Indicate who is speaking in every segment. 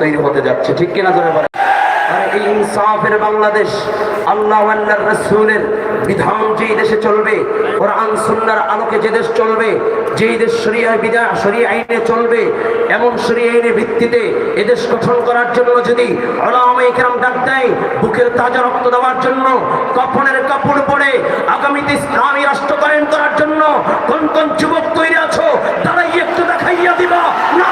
Speaker 1: তৈরি হতে যাচ্ছে, ঠিক কিনা ধরে এই ইনসাফের বাংলাদেশ, আল্লাহ আল্লাহর রসুলের বিধান যেই দেশে চলবে, কোরআন সুন্নাহর আলোকে যে দেশ চলবে, যেই দেশ শরিয়া বিধান শরিয়া আইনে চলবে, এমন শরিয়া আইনের ভিত্তিতে এদেশ গঠন করার জন্য যদি ওলামায়ে কেরাম ডাক দেয়, বুকের তাজা রক্ত দেওয়ার জন্য, কফনের কাপড় পরে আগামীতে ইসলামী রাষ্ট্র কায়েম করার জন্য কোন কোন যুবক তৈরি আছো, তারাই একটু দেখাইয়া দিবা। না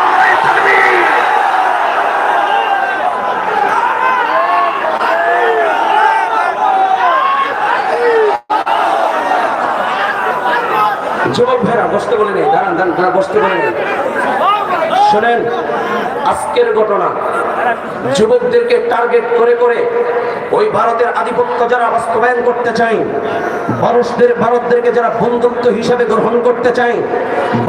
Speaker 1: যুবক ভাইরা বসতে বলে নেই। দাঁড়ান দাঁড়ান, তারা বসতে বলে নেই। শোনেন, আজকের ঘটনা, যুবকদেরকে টার্গেট করে করে ওই ভারতের আধিপত্য যারা বাস্তবায়ন করতে চায়, মানুষদের, ভারতদেরকে যারা বন্ধুত্ব হিসেবে গ্রহণ করতে চায়,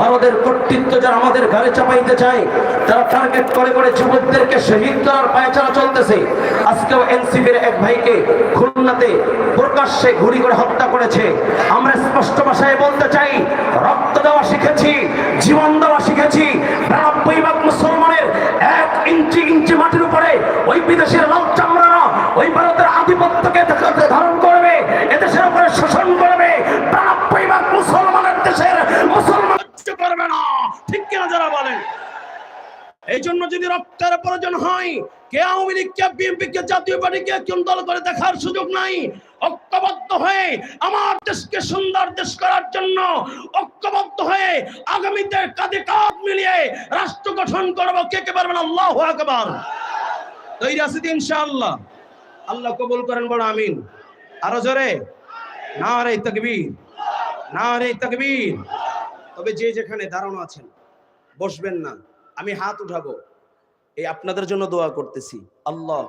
Speaker 1: ভারতের কর্তৃত্ব যারা আমাদের ঘরে চাপাইতে চায় তারা টার্গেট করে করে যুবকদেরকে শহীদ করার পায়চারা চলতেছে, আজকেও এনসিপির এক ভাইকে খুলনাতে প্রকাশ্যে গুলি করে হত্যা করেছে। আমরা স্পষ্ট ভাষায় বলতে চাই, রক্ত দেওয়া শিখেছি, জীবন দেওয়া শিখেছি। বিরানব্বই ভাগ মুসলমানের এক ইঞ্চি ইঞ্চি মাটির উপরে ওই বিদেশের লাল চামড়ারা ওই ভারতের আধিপত্যকে ধারণ করবে, এদেশের উপরে শোষণ করবে। বিরানব্বই ভাগ মুসলমানের দেশের মুসলমান করবে না। ঠিক কিনা যারা বলেন? এই জন্য যদি রক্তের প্রয়োজন হয়, কে আওয়ামী লীগ কে বিএনপি কে জাতীয় পার্টিকে কোন দল করে দেখার সুযোগ নাই, ঐক্যবদ্ধ হয়ে আমার দেশকে সুন্দর দেশ করার জন্য ঐক্যবদ্ধ হয়ে আগামীতে কাঁধে কাঁধ মিলিয়ে রাষ্ট্র গঠন করব। কে কে পারবেন? আল্লাহ আকবার। তৈরি আছে ইনশাআল্লাহ। আল্লাহ কবুল করেন, বড় আমিন। আরও জোরে। না রে তকবীর। না রে তকবীর। তবে যে যেখানে দাঁড়ানো আছেন, বসবেন না। আমি হাত উঠাবো। এই আপনাদের জন্য দোয়া করতেছি। আল্লাহ,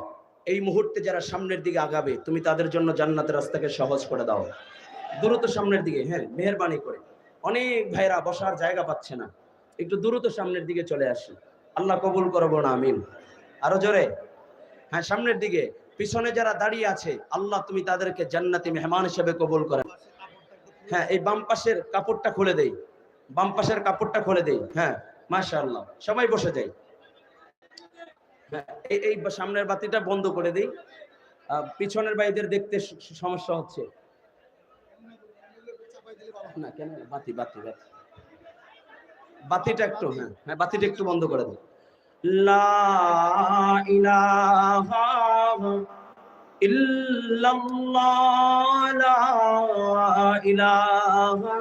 Speaker 1: এই মুহূর্তে যারা সামনের দিকে আগাবে, তুমি তাদের জন্য জান্নাতের রাস্তাকে সহজ করে দাও। দ্রুত সামনের দিকে হ্যাঁ মেহরবানি করে। অনেক ভাইরা বসার জায়গা পাচ্ছে না। একটু দ্রুত সামনের দিকে চলে আসি। আল্লাহ কবুল করব না আমিন। আরও জোরে? হ্যাঁ সামনের দিকে। পিছনে যারা দাঁড়িয়ে আছে, আল্লাহ তুমি তাদেরকে জান্নাতি মেহমান হিসেবে কবুল করে। হ্যাঁ এই বাম পাশের কাপড়টা খুলে দেই। বাম পাশের কাপড়টা খুলে দেই। হ্যাঁ মাশাআল্লাহ, সবাই বসে যাই। এই সামনের বাতিটা বন্ধ করে দিই। পিছনের ভাইদের দেখতে সমস্যা হচ্ছে। না, কেন? বাতি বাতি বাতি। বাতিটা একটু হ্যাঁ হ্যাঁ বাতিটা একটু বন্ধ করে দিই। লা ইলাহা ইল্লাল্লাহ, লা ইলাহা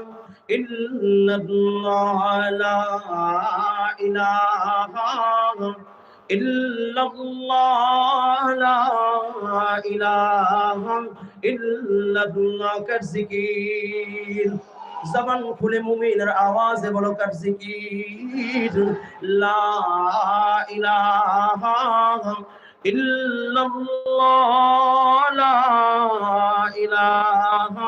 Speaker 1: জবান খুলে মুমিনের আওয়াজে বলো কার জিকির? লা ইলাহা ইল্লাল্লাহ লা ইলাহা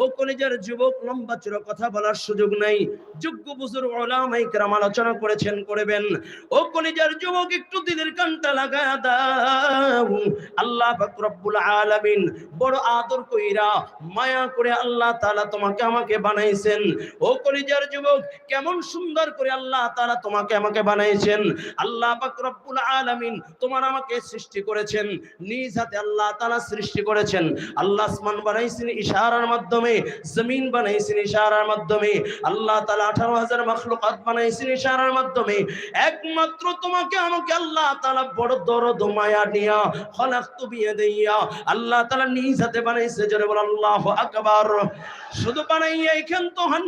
Speaker 1: ও কলেজের যুবক লম্বা চূড়া কথা বলার সুযোগ নাই। যোগ্য বুজুর ওলামাই আলোচনা করেছেন, করবেন। ও কলেজের যুবক, একটু দিদের কানটা লাগায়া দাও। আল্লাহ রব্বুল আলামিন বড় আদর কইরা মায়া করে আল্লাহ তাআলা তোমাকে আমাকে বানাইছেন। ও কলেজের যুবক, কেমন সুন্দর করে আল্লাহ তাআলা তোমাকে আমাকে বানাইছেন। আল্লাহ রব্বুল আলামিন তোমার আমাকে সৃষ্টি করেছেন। নিজ হাতে আল্লাহ তাআলা সৃষ্টি করেছেন। আল্লাহ আসমান বানাইছেন ইশারার মাধ্যমে। জমিন বানাইছেন ইশারার মাধ্যমে, আল্লাহ তাআলা 18000 মাখলুকাত বানাইছেন ইশারার মাধ্যমে। একমাত্র তোমাকে আমাকে আল্লাহ তাআলা বড় দরদ মায়া নিয়া খলাকতু বিয়াদিয়া আল্লাহ তাআলা নিজ হাতে বানাইছে, জোরে বল, আল্লাহু আকবার। শুধু বানাইয়া এখান তো হন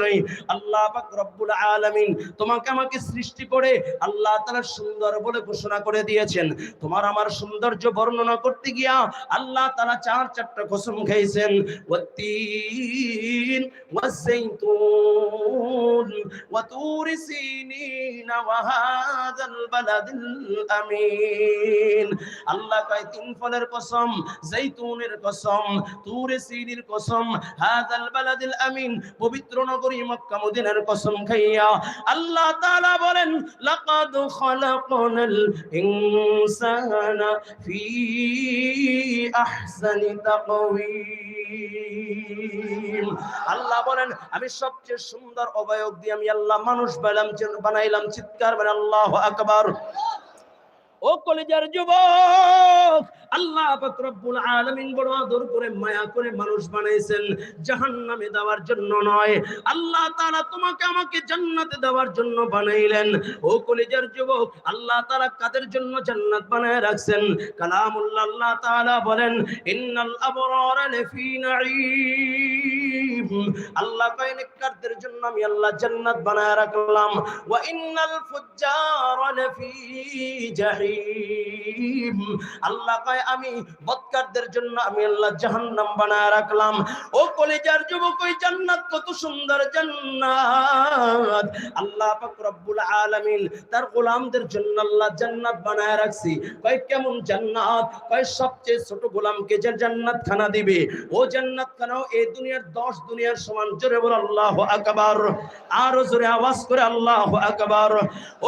Speaker 1: নাই। আল্লাহ পাক রব্বুল আলামিন তোমাকে আমাকে সৃষ্টি করে আল্লাহ তাআলা সুন্দর বলে ঘোষণা করে দিয়েছেন। তোমার আমার সৌন্দর্য বর্ণনা করতে গিয়া আল্লাহ তাআলা চার চারটা কসম খাইছেন ওয়াজাইতুন ওয়াতুর সিনিন ওয়া হাযাল বালাদিল আমিন আল্লাহ কয়, তিন ফলের কসম জাইতুনের কসম, তুর সিনির কসম হাযাল বালাদিল আমিন, পবিত্র নগরী মক্কা মদিনার কসম খাইয়া আল্লাহ তাআলা বলেন, লাকাদ খালাকনাল ইনসানা ফি আহসানি আল্লাহ বলেন, আমি সবচেয়ে সুন্দর অবয়ব দিয়ে আমি আল্লাহ মানুষ বানাইলাম বানাইলাম, চিৎকার বানাই, আল্লাহ আকবার। ও কলেজার যুবক, আল্লাহ রব্বুল আলামিন বড় আদর করে, মায়া করে মানুষ বানাইছেন। জাহান্নামে দেওয়ার জন্য নয়, আল্লাহ তাআলা তোমাকে আমাকে জান্নাতে দেওয়ার জন্য বানাইলেন। ও কলেজার যুবক, আল্লাহ তাআলা কাদের জন্য জান্নাত বানায় রাখছেন? কালামুল্লাহ আল্লাহ তাআলা বলেন, ইন্নাল আবরারা লাফি নাঈম। আল্লাহ কয় নেককারদের জন্য আমি আল্লাহ জান্নাত বানায় রাখলাম? ওয়া ইন্নাল ফুজ্জারা লাফি জাহিম। আল্লাহ কয়, আমি বদকারদের জন্য আমি আল্লাহ জাহান্নাম বানায় রাখলাম। ও কলেজার যুবক, ওই জান্নাত কত সুন্দর জান্নাত। আল্লাহ পাক রব্বুল আলামিন তার গোলামদের জন্য আল্লাহ জান্নাত বানায় রাখছি। কয়, কেমন জান্নাত? কয়, সবচেয়ে ছোট গোলামকে যে জান্নাত খানা দিবে? ও জান্নাত খানাও এই দুনিয়ার 10 দুনিয়ার সমান। জোরে বল, আল্লাহ আকবার। আরও জোরে আওয়াজ করে, আল্লাহু আকবার।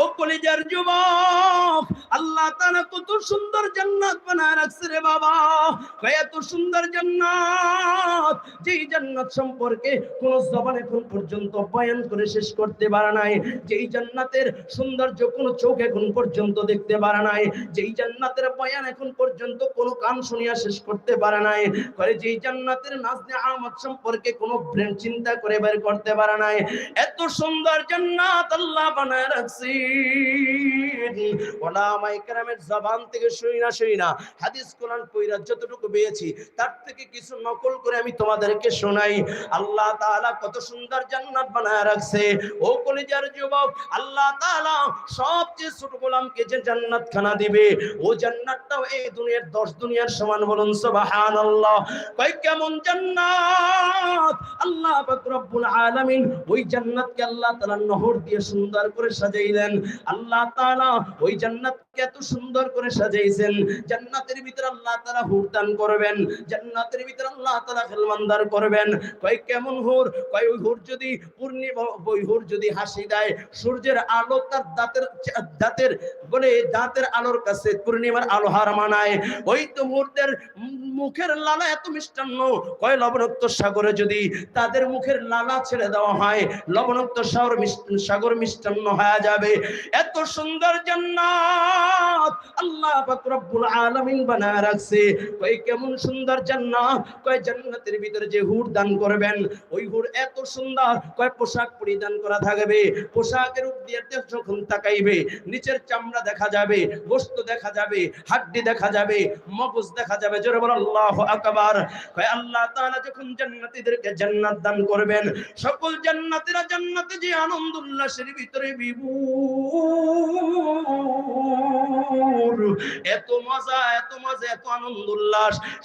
Speaker 1: ও কলেজার যুবক, আল্লাহ তাআলা কত সুন্দর জান্নাত বানায় রাখছে রে বাবা। এত সুন্দর জান্নাত। যেই জান্নাত সম্পর্কে কোন জবান এখন পর্যন্ত বয়ান করে শেষ করতে পারে নাই। যেই জান্নাতের সৌন্দর্য কোন চোখ এখন পর্যন্ত দেখতে পারে নাই। যেই জান্নাতের বয়ান এখন পর্যন্ত কোন কান শুনিয়া শেষ করতে পারে নাই। করে যেই জান্নাতের নাজনে আমত সম্পর্কে কোন ব্রেন চিন্তা করে বের করতে পারে নাই। এত সুন্দর জান্নাত আল্লাহ বানায় রাখছি। ওলামাই কেরামের জবান থেকে শুই না শুই না। হাদিস কোরআন যতটুকু পেয়েছি, তার থেকে কিছু নকল করে আমি তোমাদেরকে শোনাই। আল্লাহ তাআলা কত সুন্দর জান্নাত বানায় রাখছে। ও যুবক, আল্লাহ তাআলা সবচেয়ে ছোট গোলামকে যে দিবে, ও জান্নাতটাও এই দুনিয়ার 10 দুনিয়ার সমান বলুন, সুবহানাল্লাহ। কেমন জান্নাত? আল্লাহ পাক রব্বুল আলামিন ওই জান্নাতকে আল্লাহ তাআলা নহর দিয়ে সুন্দর করে সাজাইলেন। আল্লাহ তাআলা ওই জান্নাতকে এত সুন্দর করে সাজাইছেন। জান্নাতের ভিতর আল্লাহ তারা হুর দান করবেন। জান্নাতের ভিতর আল্লাহ তারা খেলমান্দার করবেন। কয় কেমন হুর? কয় ওই হুর যদি পূর্ণিমা, ওই হুর যদি হাসি দেয়, সূর্যের আলো তার দাঁতের দাঁতের বলে দাঁতের আলোর কাছে পূর্ণিমার আলো হার মানায়। ওই তো মুহূর্তের মুখের লালা এত মিষ্টান্ন। কয় লবণাক্ত সাগরে যদি তাদের মুখের লালা ছেড়ে দেওয়া হয়, লবণাক্ত সাগর সাগর মিষ্টান্ন হয়ে যাবে। এত সুন্দর জান্নাত আল্লাহ পাক রব্বুল আলামিন বানায় রাখছে। কই কেমন সুন্দর জান্নাত। কয় জান্নাতের ভিতরে যে হুর দান করবেন, ওই হুর এত সুন্দর। কয় পোশাক পরিধান করা থাকবে, পোশাকের উপর দিয়ে যখন তাকাইবে, নিচের চামড়া দেখা যাবে গোশত দেখা যাবে, হাড্ডি দেখা যাবে, মগজ দেখা যাবে। জোরে বল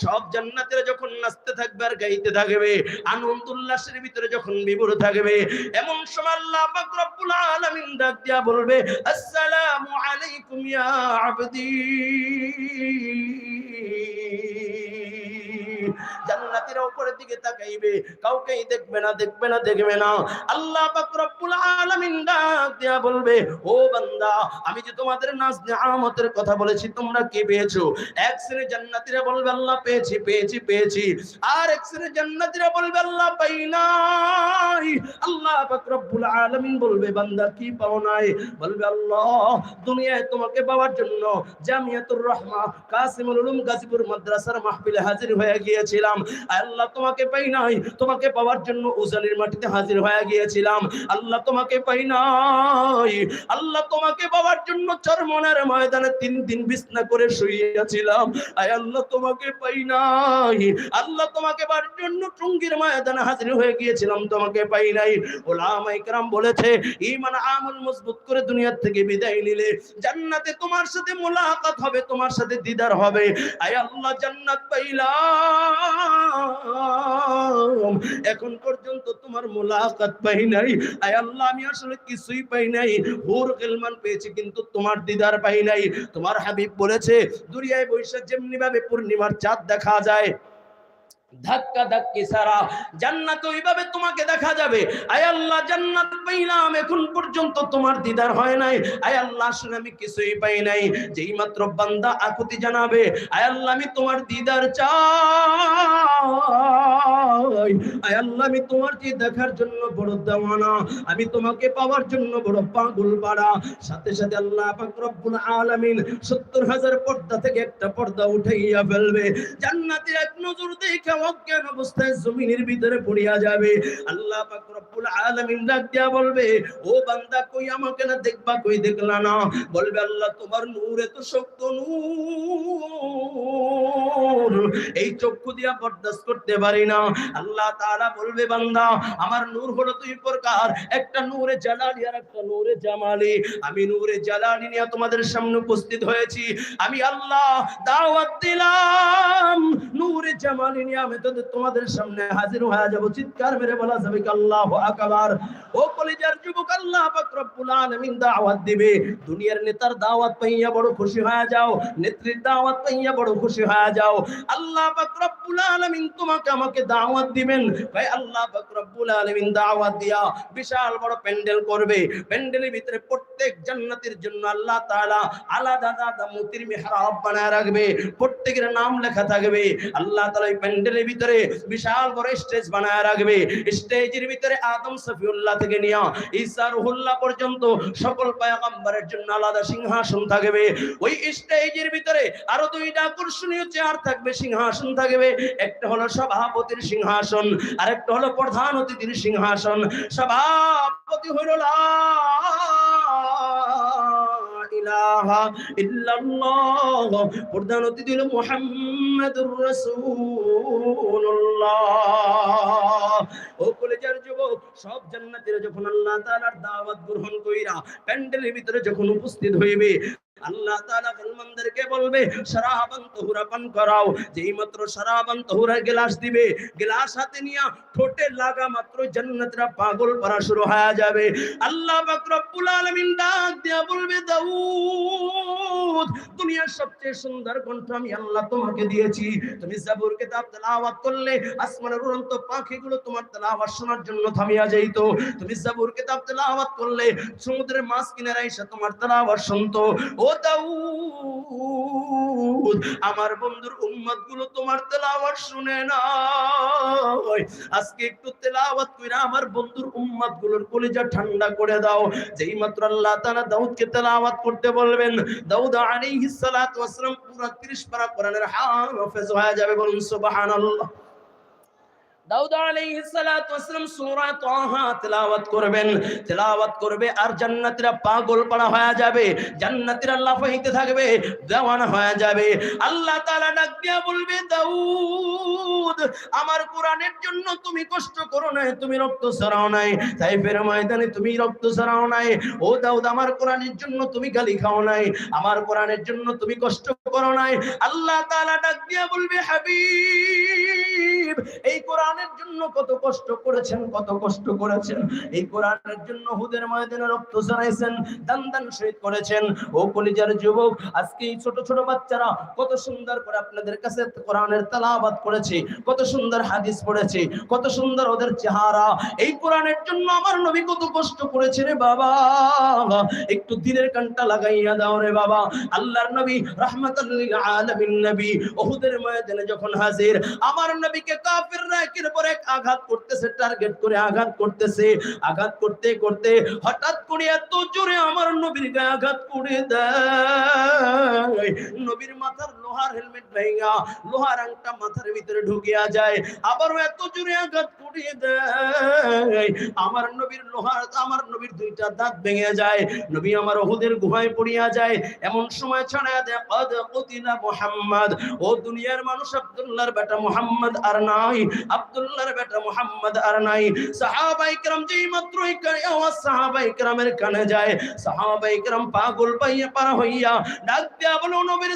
Speaker 1: সব জান্নাতের যখন নাচতে থাকবে আর গাইতে থাকবে আনন্দ উল্লাসের ভিতরে যখন বিভোর থাকবে, এমন সময় আল্লাহ পাক রব্বুল আলামিন দিয়া বলবে, আসসালামু আলাইকুম ইয়া আবদি। জান্নাতীরা উপরের দিকে তাকাইবে। কাউকেই দেখবে না দেখবে না দেখবে না। আল্লাহ পাক বলবে, ও বান্দা, আমি যে তোমাদের নাজ নিয়ামতের কথা বলেছি, তোমরা কি পেয়েছ? এক শ্রেণি জান্নাতীরা বলবে, আল্লাহ, পেয়েছি পেয়েছি পেয়েছি। আর এক শ্রেণি জান্নাতীরা বলবে, আল্লাহ, পাই নাই। আল্লাহ পাক আলামিন বলবে, বান্দা, কি পাও নাই? বলবে, আল্লাহ, দুনিয়ায় তোমাকে পাওয়ার জন্য জামিয়াতুর রহমা, কাসিমুল উলুম গাজীপুর মাদ্রাসার মাহফিলে হাজির হয়ে গিয়েছিলাম। আল্লাহ তোমাকে পাই নাই। তোমাকে পাওয়ার জন্য উজানির মাটিতে হাজির হয়ে গিয়েছিলাম। আল্লাহ তোমাকে পাই নাই। আল্লাহ তোমাকে পাওয়ার জন্য চরমনের ময়দানে তিন দিন বিছনা করে শুইয়াছিলাম। আয় আল্লাহ তোমাকে পাই নাই। আল্লাহ তোমাকে পাওয়ার জন্য টুঙ্গির ময়দানে হাজির হয়ে গিয়েছিলাম, তোমাকে পাই নাই। ওলামা ইকরাম বলেছে, ঈমান আমল মজবুত করে দুনিয়া থেকে বিদায় নিলে জান্নাতে তোমার সাথে মোলাকাত হবে, তোমার সাথে দিদার হবে। আয় আল্লাহ জান্নাত পাইলাম।
Speaker 2: এখন পর্যন্ত তোমার মোলাকাত পাই নাই। আয় আল্লাহ, আমি আসলে কিছুই পাই নাই। হুর গেলমান পেয়েছি, কিন্তু তোমার দিদার পাই নাই। তোমার হাবিব বলেছে, দুনিয়ায় বৈশাখ যেমনি ভাবে পূর্ণিমার চাঁদ দেখা যায়, ধাক্কা ধাক্কি সারা জান্নাত ওইভাবে তোমাকে দেখা যাবে। আয় আল্লাহ, জান্নাত পাইলাম, এখন পর্যন্ত তোমার দিদার হয় নাই। আয় আল্লাহ, আসলে আমি কিছুই পাই নাই। যেই মাত্র বান্দা আকুতি জানাবে, আয় আল্লাহ, আমি তোমার দিদার চাই। আমি তোমার দেখার জন্য বড় দেওয়ানা। আমি তোমাকে পাওয়ার জন্য বড় পাগল পাড়া সাথে সাথে আল্লাহ 70 হাজার পর্দা থেকে একটা পর্দা উঠাইয়া ফেলবে। এক নজর দেখে অজ্ঞান অবস্থায় জমিনের ভিতরে পড়িয়া যাবে। আল্লাহ পাক আলামিন ডাক দিয়া বলবে, ও বান্দা, কই আমাকে না দেখবা, কই দেখলা না? বলবে, আল্লাহ, তোমার নূর এত শক্ত নূর। এই চক্ষু দিয়া বরদাস্ত করতে পারি না। আল্লাহ তাআলা বলবে, বান্দা, আমার নূর হলো দুই প্রকার। একটা নূরে জালালি আর একটা নূরে জামালি। আমি নূরে জালালি নিয়ে তোমাদের সামনে উপস্থিত হয়েছি। আমি আল্লাহ দাওয়াত দিলাম। নূরে জামালি নিয়ে আমি তোমাদের সামনে হাজির হয়ে যাব, চিৎকার মেরে বলা যাবে আল্লাহু আকবার। ও কলিজার যুবক, আল্লাহ পাক রব্বুল আলামিন দাওয়াত দিবে। দুনিয়ার নেতার দাওয়াত পাইয়া বড় খুশি হয়ে যাও, নেত্রীর দাওয়াত পাইয়া বড় খুশি হয়ে যাও। আল্লাহ পাক রব্বুল আলামিন তোমাকে আমাকে দাওয়াত দিবেন। ভাই, আল্লাহ পাক রব্বুল আলামিন দাওয়াত দিয়া বিশাল বড় প্যান্ডেল করবে। প্যান্ডেলের ভিতরে প্রত্যেক জান্নাতের জন্য আল্লাহ তাআলা আলাদা আলাদা মুতির মিহরাব বানায় রাখবে। প্রত্যেকের নাম লেখা থাকবে। আল্লাহ তাআলা এই প্যান্ডেলের ভিতরে বিশাল বড় স্টেজ বানায় রাখবে। স্টেজের ভিতরে আদম সফিউল্লাহ থেকে নিয়া ঈসা রুহুল্লাহ পর্যন্ত সকল পায়গাম্বারের জন্য আলাদা সিংহাসন থাকবে। ওই স্টেজের ভিতরে আরও দুইটা আকর্ষণীয় চেয়ার থাকবে, সিংহাসন থাকবে। একটা হলো সভাপতির সিংহাসন আর একটা হলো প্রধান অতিথির সিংহাসন। সভাপতি হইল লা প্রধান অতিথি হলো মুহাম্মাদুর রাসূলুল্লাহ। ও কলেজের যুবক, সব জান্নাতের যখন আল্লাহ তাআলার দাওয়াত গ্রহণ কইরা প্যান্ডেলের ভিতরে যখন উপস্থিত হইবে আল্লাহ মুসলমানদেরকে বলবে করাও, যেই মাত্র গ্লাস দিবে, গ্লাস হাতে ঠোঁটে লাগা মাত্র পাগল শুরু হয়ে যাবে। আল্লাহ দিয়া বলবে, দাউদ, দুনিয়ার সবচেয়ে সুন্দর কণ্ঠ আমি আল্লাহ তোমাকে দিয়েছি। তুমি জাবুর কিতাব তেলাওয়াত করলে, আসমানের উড়ন্ত পাখিগুলো তোমার তেলাওয়াত শোনার জন্য থামিয়া যাইত। তুমি জাবুর কিতাব তেলাওয়াত করলে, সমুদ্রের মাছ কিনারে এসে তোমার তেলাওয়াত শুনতো। ও দাউদ, আমার বন্ধুর উম্মতগুলো তোমার তেলাওয়াত শুনে না আজকে একটু তেলাওয়াত কইরা আমার বন্ধুর উম্মতগুলোর কলিজা ঠান্ডা করে দাও। যেই মাত্র আল্লাহ তাআলা দাউদকে তেলাওয়াত করতে বলবেন, দাউদ আলাইহিস সালাতু ওয়াস সালাম পুরো 30 পারা কোরআনের হাফেজ হয়ে যাবে বলুন, সুবহানাল্লাহ। দাউদ সূরা তাহা তেলাওয়াত করবেন। তেলাওয়াত করবে আর জান্নাতীরা পাগল হয়ে যাবে। জান্নাতীরা লাফাইতে থাকবে হয়ে যাবে। আল্লাহ তাআলা ডাক দিয়া বলবে, দাউদ, আমার কোরআনের জন্য তুমি কষ্ট করো না তুমি রক্ত ছড়াও নাই। তাই ফের ময়দানে তুমি রক্ত ছড়াও নাই। ও দাউদ, আমার কোরআনের জন্য তুমি গালি খাও নাই। আমার কোরআনের জন্য তুমি কষ্ট করো নাই। আল্লাহ তাআলা ডাক দিয়া বলবে, হাবিব, এই কোরআনের জন্য কত কষ্ট করেছেন, কত কষ্ট করেছেন। এই কোরআনের জন্য হুদের ময়দানে রক্ত ছড়াইছেন, দান দান শহীদ করেছেন। ও কলিজার যুবক, আজকে এই ছোট ছোট বাচ্চারা কত সুন্দর করে আপনাদের কাছে কোরআনের তেলাওয়াত করেছে, কত সুন্দর হাদিস পড়েছে, কত সুন্দর ওদের চেহারা। এই কোরআনের জন্য আমার নবী কত কষ্ট করেছে রে বাবা। একটু দিনের কানটা লাগাইয়া দাও রে বাবা। আল্লাহর নবী রাহমাতাল লিল আলামিন নবী, ওহুদের ময়দানে যখন হাজির, আমার নবীকে কাফিররা একের পর এক আঘাত করতেছে টার্গেট করে আঘাত করতেছে। আঘাত করতে করতে হঠাৎ করে এত জোরে আমার নবীর গায়ে আঘাত করে দেয়। নবীর মাথার লোহার হেলমেট ভেঙা লোহার আংটা মাথার ভিতরে ঢুকিয়া যায়, আবারও এত জোরে আঘাত করে দেয়। আমার নবীর লোহার, আমার নবীর দুইটা দাঁত ভেঙে যায়। নবী আমার ওহুদের গুহায় পড়িয়া যায়। এমন সময় ছড়া দেয়, কদ কুতিলা মুহাম্মদ। ও দুনিয়ার মানুষ আব্দুল্লাহর বেটা মুহাম্মদ আর নাই। আব্দুল্লাহর বেটা আর নাই। মাত্র আওয়াজ কানে যায়। পাগল পাইয়া পার হইয়া ডাক দিয়া বলো, নবীর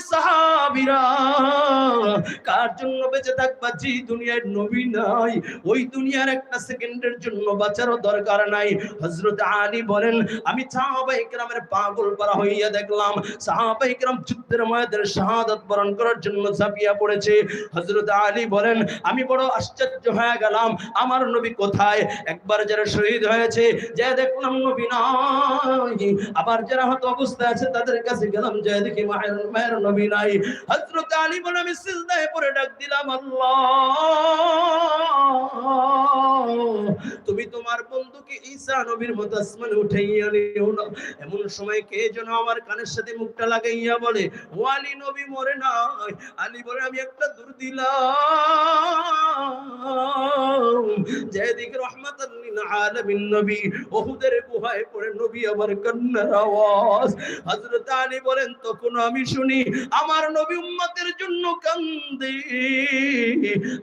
Speaker 2: কার জন্য বেঁচে থাকবা? যে দুনিয়ার নবী নাই, ওই দুনিয়ার একটা সেকেন্ডের জন্য বাঁচারও দরকার নাই। হজরত আলী বলেন, আমি সাহাবা ইকরামের পাগল পারা হইয়া দেখলাম। সাহাবাই کرام যুদ্ধের ময়দানে শাহাদাত বরণ করার জন্য ঝাঁপিয়া পড়েছে। হযরত আলী বলেন, আমি বড় আশ্চর্য হয়ে গেলাম। আমার নবী কোথায়? একবার যারা শহীদ হয়েছে, যে দেখলাম নবী নাই। আবার যারা হয়তো অবস্থায় আছে, তাদের কাছে গেলাম, যে দেখি মায়ের মায়ের নবী নাই। হজরত আলী বলেন আমি সিজদায় পড়ে ডাক দিলাম আল্লাহ। তুমি তোমার বন্ধুকে ঈসা নবীর মতো আসমানে উঠাইয়া নিও না। এমন সময় কে যেন আমার কানের সাথে মুখটা লাগাইয়া বলে ও আলী নবী মরে নাই। আলী বলে, আমি একটা দূর দিলাম। যেদিকে রহমাতাল লিল আলামিন নবী, ওহুদের গুহায় পড়ে নবী আমার কান্নার আওয়াজ। হযরত আলী বলেন, তখন আমি শুনি, আমার নবী উম্মতের জন্য কান্দে।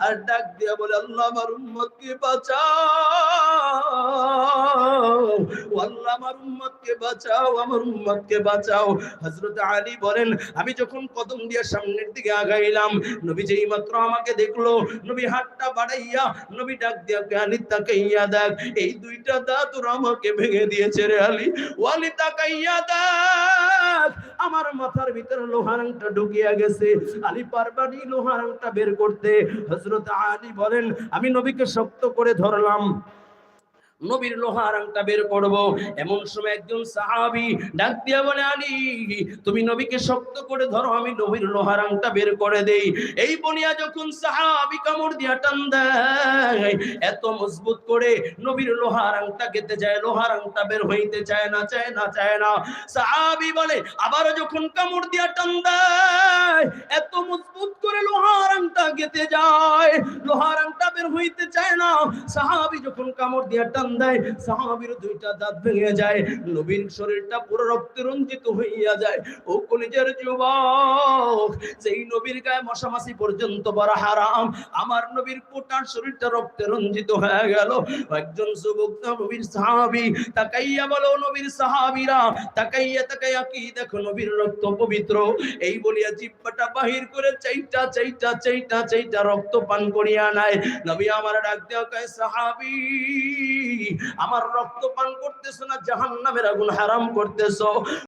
Speaker 2: আর ডাক দিয়া বলে, আল্লাহ আমার উম্মতকে বাঁচাও। আল্লাহ আমার উম্মতকে বাঁচাও, আমার উম্মতকে বাঁচাও। হযরত আলী বলেন, আমি যখন কদম দিয়ে সামনের দিকে আগাইলাম, নবী যেই মাত্র আমাকে দেখল, নবী হাতটা বাড়াইয়া, নবী ডাক দিয়া আলী, তাকাইয়া দেখ, এই দুইটা দাঁত ওরা আমাকে ভেঙে দিয়েছে রে আলী। ওয়ালি তাকাইয়া দেখ, আমার মাথার ভিতরে লোহার আংটা ঢুকিয়া গেছে। আলী পারবানি লোহার আংটা বের করতে। হযরত আলী বলেন, আমি নবীকে শক্ত করে ধরলাম। নবীর লোহার আংটা বের করব। এমন সময় একজন সাহাবি ডাক দিয়া বলে, আলী, তুমি নবীকে শক্ত করে ধরো, আমি নবীর লোহার আংটা বের করে দেই। এই বনিয়া যখন সাহাবি কামড় দিয়া টান দেয়, এত মজবুত করে নবীর লোহার আংটা গেতে যায়, লোহার আংটা বের হইতে চায় না চায় না চায় না। সাহাবি বলে, আবার যখন কামড় দিয়া টান দেয়, এত মজবুত করে লোহার আংটা গেতে যায়, লোহার আংটা বের হইতে চায় না। সাহাবি যখন কামড় দিয়া টান দেয় সাহাবীর দুইটা দাঁত ভেঙে যায় শরীরটা পুরো রক্তে রঞ্জিত হইয়া যায়। ও কলিজার যুবক সেই নবীর গায়ে মশামাছি পর্যন্ত বড় হারাম, আমার নবীর কোটার শরীরটা রক্তে রঞ্জিত হয়ে গেল। একজন যুবক নবীর সাহাবী, তাকাইয়া বলো, নবীর সাহাবীরা, তাকাইয়া তাকাইয়া কি দেখো নবীর রক্ত পবিত্র? এই বলিয়া জিব্বাটা বাহির করে চাইটা চাইটা চাইটা চাইটা রক্ত পান করিয়া নাই নবী আমার ডাক দেওয়া কয়, সাহাবী আমার রক্ত পান করতেছো না জাহান্নামের আগুন হারাম করতেছো।